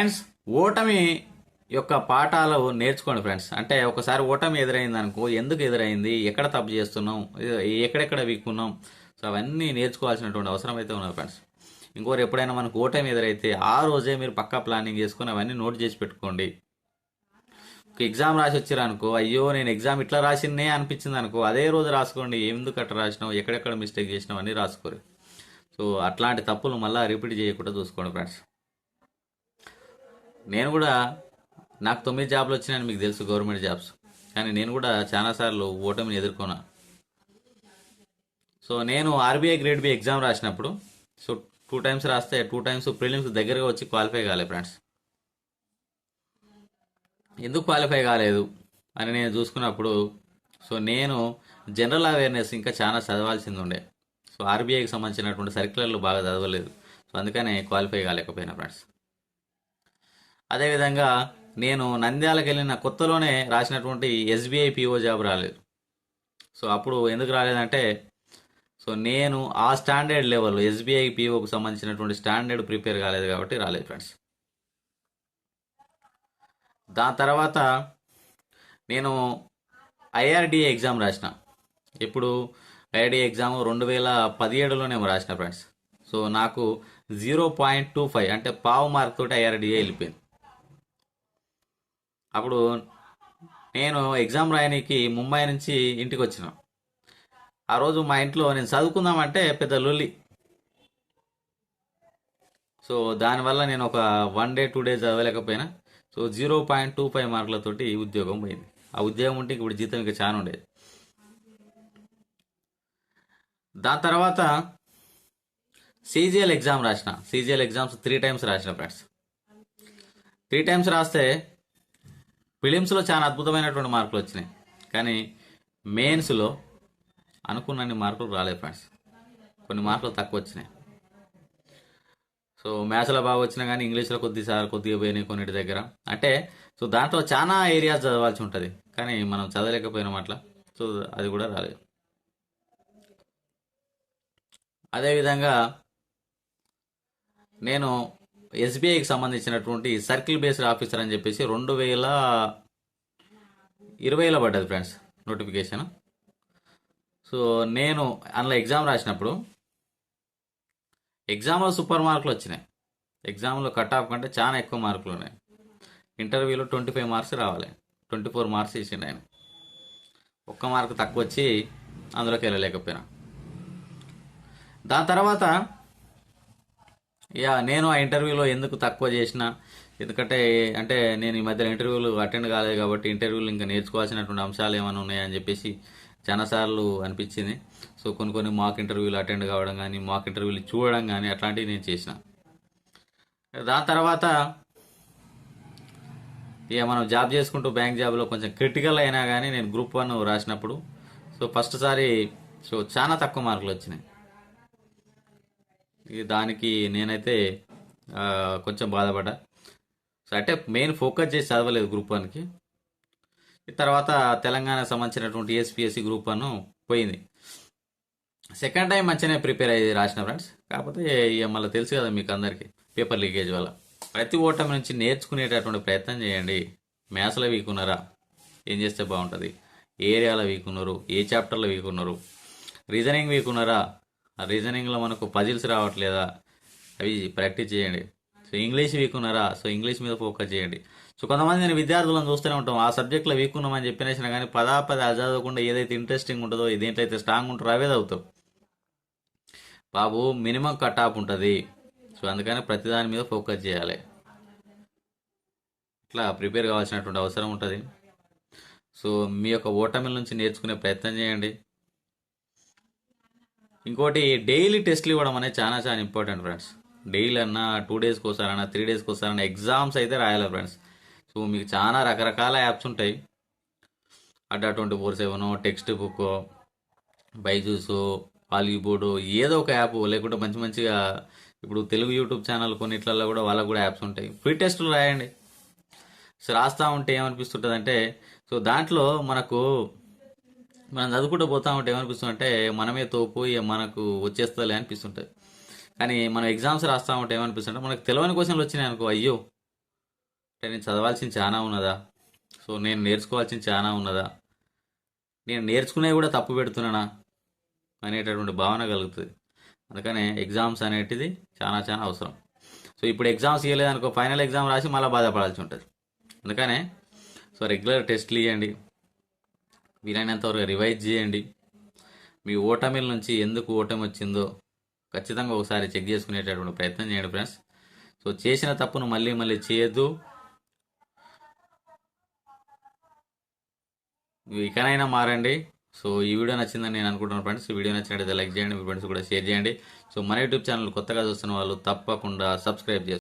Friends ఓటమి యొక్క పాఠాలు నేర్చుకోండి ఫ్రెండ్స్. అంటే ఒకసారి ఓటమి ఎదురైంది అనుకో ఎందుకు ఎదురైంది ఎక్కడ తప్పు చేస్తున్నాం ఎక్కడెక్కడ వీక్కున్నాం సో అవన్నీ నేర్చుకోవాల్సినటువంటి అవసరం అయితే ఉన్నది ఫ్రెండ్స్. ఇంకోరు ఎప్పుడైనా మనకు ఓటమి ఎదురైతే ఆ రోజే మీరు పక్కా ప్లానింగ్ చేసుకొని అవన్నీ నోట్ చేసి పెట్టుకోండి. ఎగ్జామ్ రాసి వచ్చారు అనుకో అయ్యో నేను ఎగ్జామ్ ఇట్లా రాసిందే అనిపించింది అనుకో అదే రోజు రాసుకోండి. ఎందుకు అట్లా రాసినావు ఎక్కడెక్కడ మిస్టేక్ చేసినావు అన్నీ రాసుకోరు. సో అట్లాంటి తప్పులు మళ్ళీ రిపీట్ చేయకుండా చూసుకోండి ఫ్రెండ్స్. నేను కూడా నాకు తొమ్మిది జాబ్లు వచ్చినాయని మీకు తెలుసు గవర్నమెంట్ జాబ్స్. కానీ నేను కూడా చాలాసార్లు ఓటమిని ఎదుర్కొన్నా. సో నేను ఆర్బీఐ గ్రేడ్ బి ఎగ్జామ్ రాసినప్పుడు సో టూ టైమ్స్ రాస్తే టూ టైమ్స్ ప్రిలిమ్స్ దగ్గరగా వచ్చి క్వాలిఫై కాలే ఫ్రెండ్స్. ఎందుకు క్వాలిఫై కాలేదు అని నేను చూసుకున్నప్పుడు సో నేను జనరల్ అవేర్నెస్ ఇంకా చాలా చదవాల్సింది ఉండే. సో ఆర్బీఐకి సంబంధించినటువంటి సర్క్యులర్లు బాగా చదవలేదు. సో అందుకనే క్వాలిఫై కాలేకపోయినా ఫ్రెండ్స్. అదేవిధంగా నేను నంద్యాలకు వెళ్ళిన కొత్తలోనే రాసినటువంటి ఎస్బీఐ పిఓ జాబ్ రాలేదు. సో అప్పుడు ఎందుకు రాలేదంటే సో నేను ఆ స్టాండర్డ్ లెవెల్ ఎస్బీఐ పిఓకు సంబంధించినటువంటి స్టాండర్డ్ ప్రిపేర్ కాలేదు కాబట్టి రాలేదు ఫ్రెండ్స్. దాని తర్వాత నేను ఐఆర్డిఏ ఎగ్జామ్ రాసిన. ఇప్పుడు ఐఆర్డిఏ ఎగ్జామ్ రెండు వేల పదిహేడులోనేమో రాసిన ఫ్రెండ్స్. సో నాకు జీరో పాయింట్ టూ ఫైవ్ అంటే పావు మార్క్ తోటి ఐఆర్డిఏ వెళ్ళిపోయింది. అప్పుడు నేను ఎగ్జామ్ రాయడానికి ముంబై నుంచి ఇంటికి వచ్చిన ఆ రోజు మా ఇంట్లో నేను చదువుకుందామంటే పెద్ద లొల్లి. సో దానివల్ల నేను ఒక one day two days చదవలేకపోయినా. So zero point two five మార్కులతోటి ఉద్యోగం పోయింది. ఆ ఉద్యోగం ఉంటే ఇప్పుడు జీతం ఇంకా చాలా ఉండేది. దాని తర్వాత సీజీఎల్ ఎగ్జామ్ రాసిన. సీజీఎల్ ఎగ్జామ్స్ త్రీ టైమ్స్ రాసిన ఫ్రెండ్స్. త్రీ టైమ్స్ రాస్తే ఫిలిమ్స్లో చాలా అద్భుతమైనటువంటి మార్కులు వచ్చినాయి. కానీ మెయిన్స్లో అనుకున్నన్ని మార్కులు రాలేదు ఫ్రెండ్స్. కొన్ని మార్కులు తక్కువ వచ్చినాయి. సో మ్యాథ్స్లో బాగా వచ్చినా కానీ ఇంగ్లీష్లో కొద్దిసారి కొద్దిగా పోయినాయి కొన్నిటి దగ్గర. అంటే సో దాంట్లో చాలా ఏరియాస్ చదవాల్సి ఉంటుంది. కానీ మనం చదవలేకపోయినాం అట్లా. సో అది కూడా రాలేదు. అదేవిధంగా నేను ఎస్బీఐకి సంబంధించినటువంటి సర్కిల్ బేస్డ్ ఆఫీసర్ అని చెప్పేసి రెండు వేల ఇరవైలో పడ్డది ఫ్రెండ్స్ నోటిఫికేషన్. సో నేను అందులో ఎగ్జామ్ రాసినప్పుడు ఎగ్జామ్లో సూపర్ మార్కులు వచ్చినాయి. ఎగ్జామ్లో కట్ ఆఫ్ కంటే చాలా ఎక్కువ మార్కులు ఉన్నాయి. ఇంటర్వ్యూలో ట్వంటీ ఫైవ్ మార్క్స్ రావాలి. ట్వంటీ ఫోర్ మార్క్స్ ఇచ్చిండు ఆయన. ఒక్క మార్క్ తక్కువ వచ్చి అందులోకి వెళ్ళలేకపోయినా. దాని తర్వాత ఇక నేను ఆ ఇంటర్వ్యూలో ఎందుకు తక్కువ చేసిన? ఎందుకంటే అంటే నేను ఈ మధ్యలో ఇంటర్వ్యూలు అటెండ్ కాలేదు కాబట్టి ఇంటర్వ్యూలు ఇంకా నేర్చుకోవాల్సినటువంటి అంశాలు ఏమైనా ఉన్నాయని చెప్పేసి చాలాసార్లు అనిపించింది. సో కొన్ని కొన్ని మాక్ ఇంటర్వ్యూలు అటెండ్ కావడం కానీ మాక్ ఇంటర్వ్యూలు చూడడం కానీ అట్లాంటివి నేను చేసిన. దాని తర్వాత ఇక మనం జాబ్ చేసుకుంటూ బ్యాంక్ జాబ్లో కొంచెం క్రిటికల్ అయినా కానీ నేను గ్రూప్ వన్ రాసినప్పుడు సో ఫస్ట్ సారి సో చాలా తక్కువ మార్కులు వచ్చినాయి. దానికి నేనైతే కొంచెం బాధపడ్డా. సో అంటే మెయిన్ ఫోకస్ చేసి చదవలేదు గ్రూప్ వన్కి. తర్వాత తెలంగాణకు సంబంధించినటువంటి ఎస్పీఎస్సి గ్రూప్ వన్ పోయింది. సెకండ్ టైం మంచిగానే ప్రిపేర్ అయ్యి రాసిన ఫ్రెండ్స్. కాకపోతే ఇక మళ్ళీ తెలుసు కదా మీకు అందరికీ పేపర్ లీకేజ్ వల్ల. ప్రతి ఓటమి నుంచి నేర్చుకునేటటువంటి ప్రయత్నం చేయండి. మ్యాథ్స్లో వీక్ ఉన్నారా ఏం చేస్తే బాగుంటుంది? ఏ ఏరియాలో వీక్ ఉన్నారు ఏ చాప్టర్లో వీక్ ఉన్నారు రీజనింగ్ వీక్ ఉన్నారా రీజనింగ్లో మనకు పజిల్స్ రావట్లేదా? అవి ప్రాక్టీస్ చేయండి. సో ఇంగ్లీష్ వీక్ ఉన్నారా? సో ఇంగ్లీష్ మీద ఫోకస్ చేయండి. సో కొంతమంది నేను విద్యార్థులను చూస్తూనే ఉంటాం. ఆ సబ్జెక్ట్లో వీక్ ఉన్నామని చెప్పినేసిన కానీ పదా పది అది చదవకుండా ఏదైతే ఇంట్రెస్టింగ్ ఉంటుందో దేంట్లో అయితే స్ట్రాంగ్ ఉంటారో అవే చదువుతాం బాబు మినిమం కట్ ఆఫ్ ఉంటుంది. సో అందుకని ప్రతి దాని మీద ఫోకస్ చేయాలి. ఇట్లా ప్రిపేర్ కావాల్సినటువంటి అవసరం ఉంటుంది. సో మీ యొక్క ఓటమిల నుంచి నేర్చుకునే ప్రయత్నం చేయండి. ఇంకోటి డైలీ టెస్ట్లు ఇవ్వడం అనేది చాలా చాలా ఇంపార్టెంట్ ఫ్రెండ్స్ డైలీ అన్నా టూ డేస్కి ఒకసారన్నా త్రీ డేస్కి ఒకసారన్నా ఎగ్జామ్స్ అయితే రాయాలి ఫ్రెండ్స్ సో మీకు చాలా రకరకాల యాప్స్ ఉంటాయి. Adda twenty four seven text book Byju's వాలీబోర్డ్ ఏదో ఒక యాప్ లేకుంటే మంచి మంచిగా ఇప్పుడు తెలుగు యూట్యూబ్ ఛానల్ కొన్నిట్లలో కూడా వాళ్ళకు కూడా యాప్స్ ఉంటాయి. ఫ్రీ టెస్టులు రాయండి. సో రాస్తా ఉంటే ఏమనిపిస్తుంటుంది అంటే సో దాంట్లో మనకు మనం చదువుకుంటూ పోతా ఉంటే ఏమనిపిస్తుందంటే మనమే తోపు ఇక మనకు వచ్చేస్తలే అనిపిస్తుంటుంది. కానీ మనం ఎగ్జామ్స్ రాస్తా ఉంటే ఏమనిపిస్తుంటే మనకు తెలియని క్వశ్చన్లు వచ్చినాయి అనుకో అయ్యో అంటే నేను చదవాల్సింది చాలా ఉన్నదా? సో నేను నేర్చుకోవాల్సింది చాలా ఉన్నదా? నేను నేర్చుకునే కూడా తప్పు పెడుతున్నానా? అనేటటువంటి భావన కలుగుతుంది. అందుకనే ఎగ్జామ్స్ అనేటిది చాలా చాలా అవసరం. సో ఇప్పుడు ఎగ్జామ్స్ ఇవ్వలేదనుకో ఫైనల్ ఎగ్జామ్ రాసి మళ్ళీ బాధపడాల్సి ఉంటుంది. అందుకనే సో రెగ్యులర్ టెస్ట్లు ఇవ్వండి వీలైనంత వరకు రివైజ్ చేయండి. మీ ఓటమిల నుంచి ఎందుకు ఓటమి వచ్చిందో ఖచ్చితంగా ఒకసారి చెక్ చేసుకునేటటువంటి ప్రయత్నం చేయండి ఫ్రెండ్స్. సో చేసిన తప్పును మళ్ళీ మళ్ళీ చేయొద్దు. ఇకనైనా మారండి. సో ఈ వీడియో నచ్చిందని నేను అనుకుంటున్నాను ఫ్రెండ్స్. ఈ వీడియో నచ్చినట్లయితే లైక్ చేయండి మీ ఫ్రెండ్స్ కూడా షేర్ చేయండి. సో మన యూట్యూబ్ ఛానల్ కొత్తగా చూస్తున్న వాళ్ళు తప్పకుండా సబ్స్క్రైబ్ చేసుకోండి